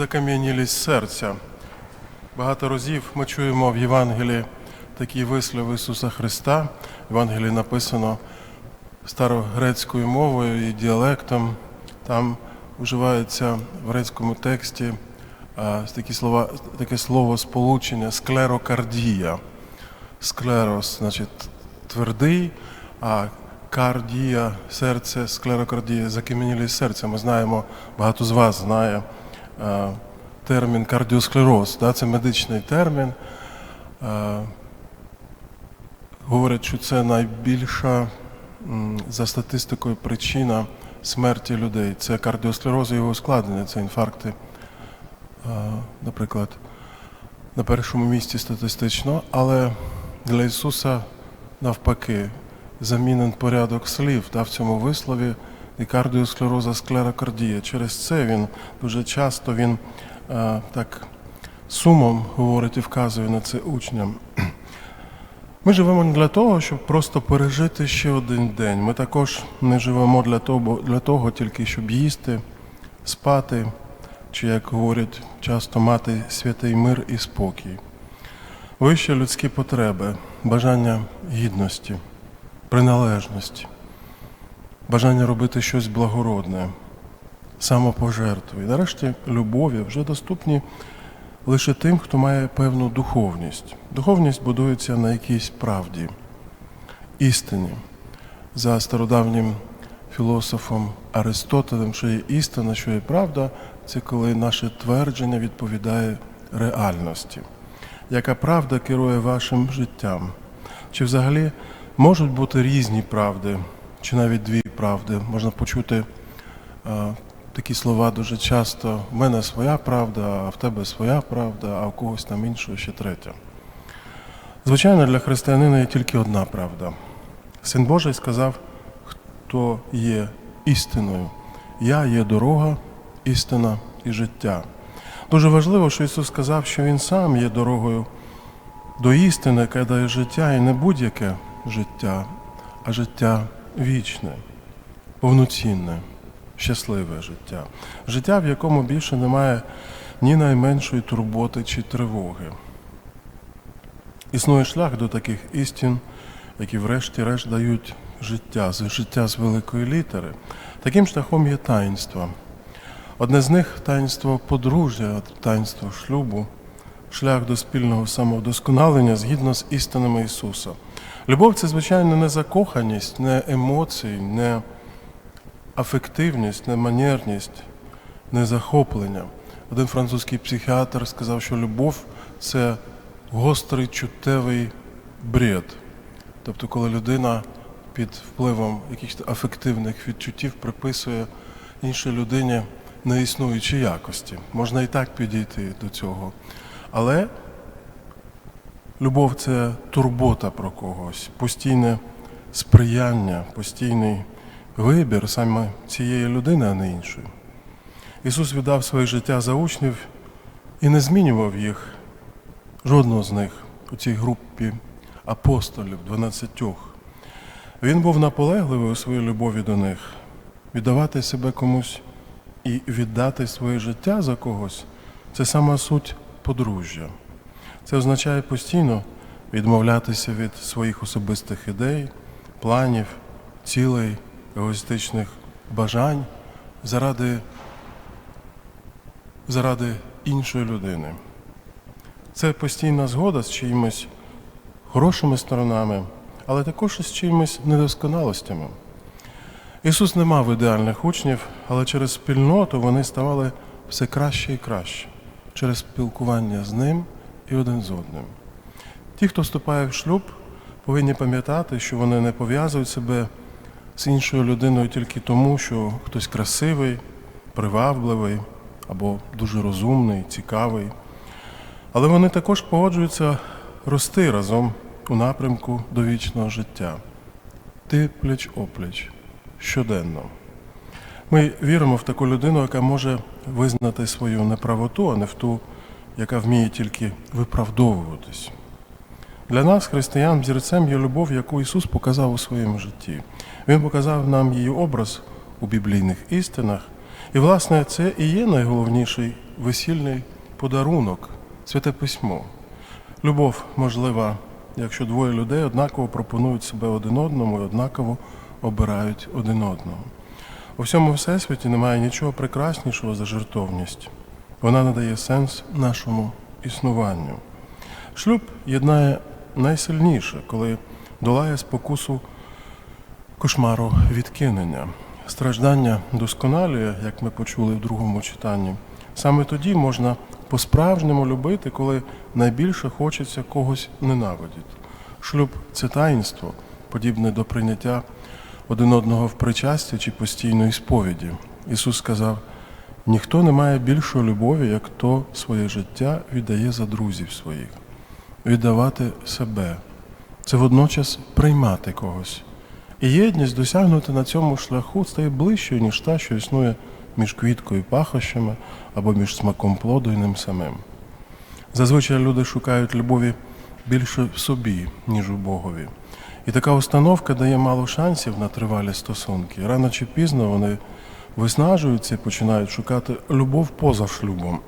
закам'янілість серця. Багато разів ми чуємо в Євангелії такі вислови Ісуса Христа. В Євангелії написано старогрецькою мовою і діалектом. Там вживається в грецькому тексті такі слова, таке слово сполучення склерокардія. Склерос, значить, твердий, а кардія, серце, склерокардія, закам'янілість серця. Ми знаємо, багато з вас знає термін кардіосклероз. Да? Це медичний термін. Говорять, що це найбільша за статистикою причина смерті людей. Це кардіосклероз і його ускладнення, це інфаркти, наприклад, на першому місці статистично, але для Ісуса навпаки замінен порядок слів да, в цьому вислові і кардіосклероза склерокардія. Через це він дуже часто він а, так сумом говорить і вказує на це учням. Ми живемо не для того, щоб просто пережити ще один день. Ми також не живемо для того, для того тільки щоб їсти, спати, чи, як говорять, часто мати святий мир і спокій. Вищі людські потреби, бажання гідності, приналежності, бажання робити щось благородне, самопожертви. І нарешті любові вже доступні лише тим, хто має певну духовність. Духовність будується на якійсь правді, істині. За стародавнім філософом Аристотелем, що є істина, що є правда, це коли наше твердження відповідає реальності. Яка правда керує вашим життям? Чи взагалі можуть бути різні правди, чи навіть дві правди? Можна почути а, такі слова дуже часто: в мене своя правда, а в тебе своя правда, а в когось там іншого ще третя. Звичайно, для християнина є тільки одна правда. Син Божий сказав, хто є істиною. Я є дорога, істина і життя. Дуже важливо, що Ісус сказав, що Він сам є дорогою до істини, яка дає життя, і не будь-яке життя, а життя вічне, повноцінне, щасливе життя. Життя, в якому більше немає ні найменшої турботи чи тривоги. Існує шлях до таких істин, які врешті-решт дають життя, життя з великої літери. Таким шляхом є таїнство. Одне з них таїнство подружжя, таїнство шлюбу, шлях до спільного самовдосконалення згідно з істинами Ісуса. Любов це, звичайно, не закоханість, не емоції, не афективність, не манерність, не захоплення. Один французький психіатр сказав, що любов це гострий чуттєвий бред. Тобто, коли людина під впливом якихось афективних відчуттів приписує іншій людині неіснуючі якості. Можна і так підійти до цього. Але любов це турбота про когось, постійне сприяння, постійний вибір саме цієї людини, а не іншої. Ісус віддав своє життя за учнів і не змінював їх, жодного з них у цій групі апостолів, дванадцятьох. Він був наполегливий у своїй любові до них, віддавати себе комусь і віддати своє життя за когось це сама суть подружжя. Це означає постійно відмовлятися від своїх особистих ідей, планів, цілей, егоїстичних бажань заради, заради іншої людини. Це постійна згода з чиїмось хорошими сторонами, але також з чиїмось недосконалостями. Ісус не мав ідеальних учнів, але через спільноту вони ставали все краще і краще через спілкування з ним і один з одним. Ті, хто вступає в шлюб, повинні пам'ятати, що вони не пов'язують себе з іншою людиною тільки тому, що хтось красивий, привабливий або дуже розумний, цікавий. Але вони також погоджуються рости разом у напрямку до вічного життя. Ти пліч опліч щоденно. Ми віримо в таку людину, яка може визнати свою неправоту, а не в ту, яка вміє тільки виправдовуватись. Для нас, християн, взірцем є любов, яку Ісус показав у своєму житті. Він показав нам її образ у біблійних істинах І, власне, це і є найголовніший весільний подарунок святе письмо. Любов можлива, якщо двоє людей однаково пропонують себе один одному і однаково обирають один одного. У всьому всесвіті немає нічого прекраснішого за жертовність. Вона надає сенс нашому існуванню. Шлюб єднає найсильніше, коли долає спокусу кошмару відкинення. Страждання досконалює, як ми почули в другому читанні. Саме тоді можна по-справжньому любити, коли найбільше хочеться когось ненавидіти. Шлюб це таїнство, подібне до прийняття один одного в причасті чи постійної сповіді. Ісус сказав: ніхто не має більшої любові, як хто своє життя віддає за друзів своїх. Віддавати себе це водночас приймати когось. І єдність досягнути на цьому шляху стає ближчою, ніж та, що існує між квіткою і пахощами або між смаком плоду і ним самим. Зазвичай люди шукають любові більше в собі, ніж у Богові. І така установка дає мало шансів на тривалі стосунки. Рано чи пізно вони виснажуються і починають шукати любов поза шлюбом.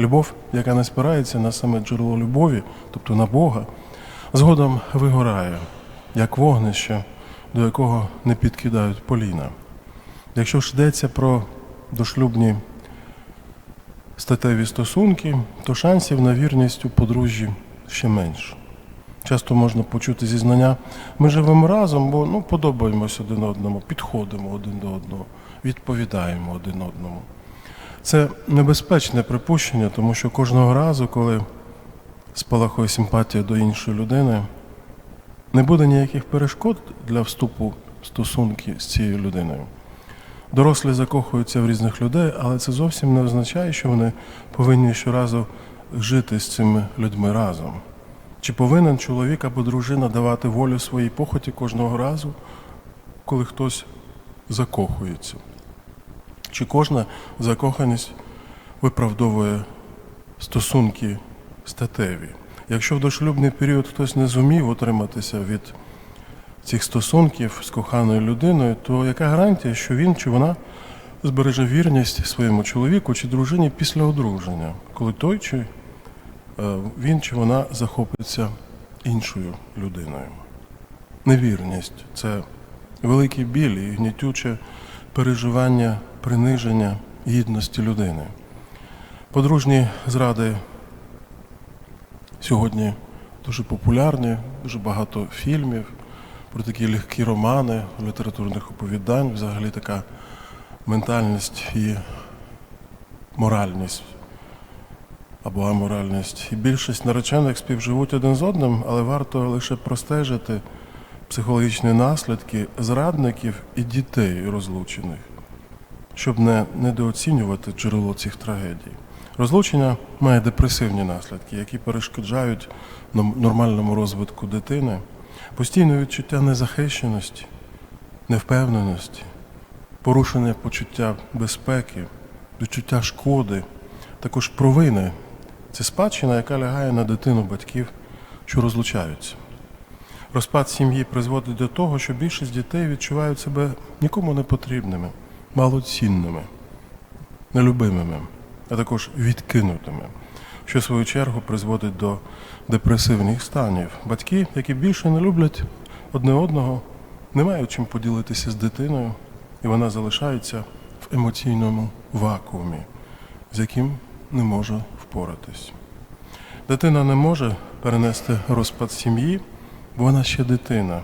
Любов, яка не спирається на саме джерело любові, тобто на Бога, згодом вигорає, як вогнище, до якого не підкидають поліна. Якщо ж йдеться про дошлюбні статеві стосунки, то шансів на вірність у подружжі ще менше. Часто можна почути зізнання, ми живемо разом, бо ну, подобаємось один одному, підходимо один до одного, відповідаємо один одному. Це небезпечне припущення, тому що кожного разу, коли спалахує симпатія до іншої людини, не буде ніяких перешкод для вступу в стосунки з цією людиною. Дорослі закохуються в різних людей, але це зовсім не означає, що вони повинні щоразу жити з цими людьми разом. Чи повинен чоловік або дружина давати волю своїй похоті кожного разу, коли хтось закохується? Чи кожна закоханість виправдовує стосунки статеві? Якщо в дошлюбний період хтось не зумів утриматися від цих стосунків з коханою людиною, то яка гарантія, що він чи вона збереже вірність своєму чоловіку чи дружині після одруження, коли той чи е, він чи вона захопиться іншою людиною? Невірність це великий біль і гнітюче переживання приниження гідності людини. Подружні зради сьогодні дуже популярні, дуже багато фільмів про такі легкі романи, літературних оповідань, взагалі така ментальність і моральність або аморальність. І більшість наречених співживуть один з одним, але варто лише простежити психологічні наслідки зрадників і дітей розлучених, щоб не недооцінювати джерело цих трагедій. Розлучення має депресивні наслідки, які перешкоджають нормальному розвитку дитини, постійне відчуття незахищеності, невпевненості, порушення почуття безпеки, відчуття шкоди, також провини. Це спадщина, яка лягає на дитину батьків, що розлучаються. Розпад сім'ї призводить до того, що більшість дітей відчувають себе нікому не потрібними, малоцінними, нелюбимими, а також відкинутими, що в свою чергу призводить до депресивних станів. Батьки, які більше не люблять одне одного, не мають чим поділитися з дитиною, і вона залишається в емоційному вакуумі, з яким не може впоратись. Дитина не може перенести розпад сім'ї, бо вона ще дитина.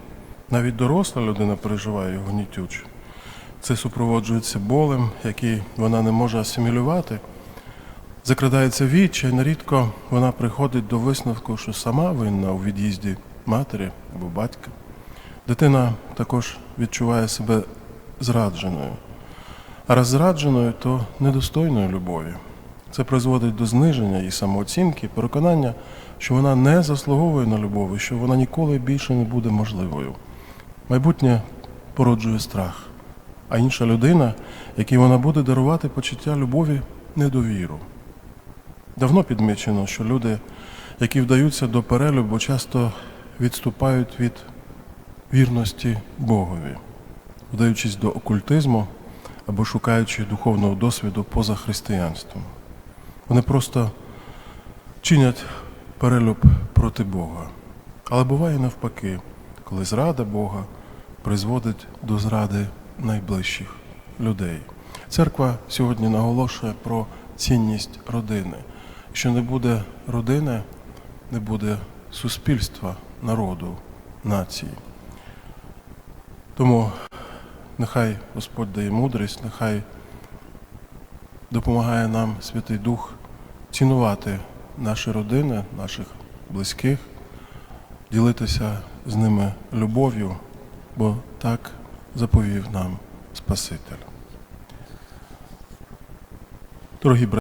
Навіть доросла людина переживає його гнітюче. Це супроводжується болем, який вона не може асимілювати. Закрадається відчай, нерідко вона приходить до висновку, що сама винна у від'їзді матері або батька. Дитина також відчуває себе зрадженою. А раз зрадженою, то недостойною любові. Це призводить до зниження її самооцінки, переконання, що вона не заслуговує на любов що вона ніколи більше не буде можливою. Майбутнє породжує страх, а інша людина, якій вона буде дарувати почуття любові, недовіру. Давно підмічено, що люди, які вдаються до перелюбу, часто відступають від вірності Богові, вдаючись до окультизму або шукаючи духовного досвіду поза християнством. Вони просто чинять перелюб проти Бога. Але буває навпаки, коли зрада Бога призводить до зради найближчих людей. Церква сьогодні наголошує про цінність родини. Якщо не буде родини, не буде суспільства, народу, нації. Тому нехай Господь дає мудрість, нехай допомагає нам Святий Дух цінувати наші родини, наших близьких, ділитися з ними любов'ю, бо так заповів нам Спаситель. Дорогі брати,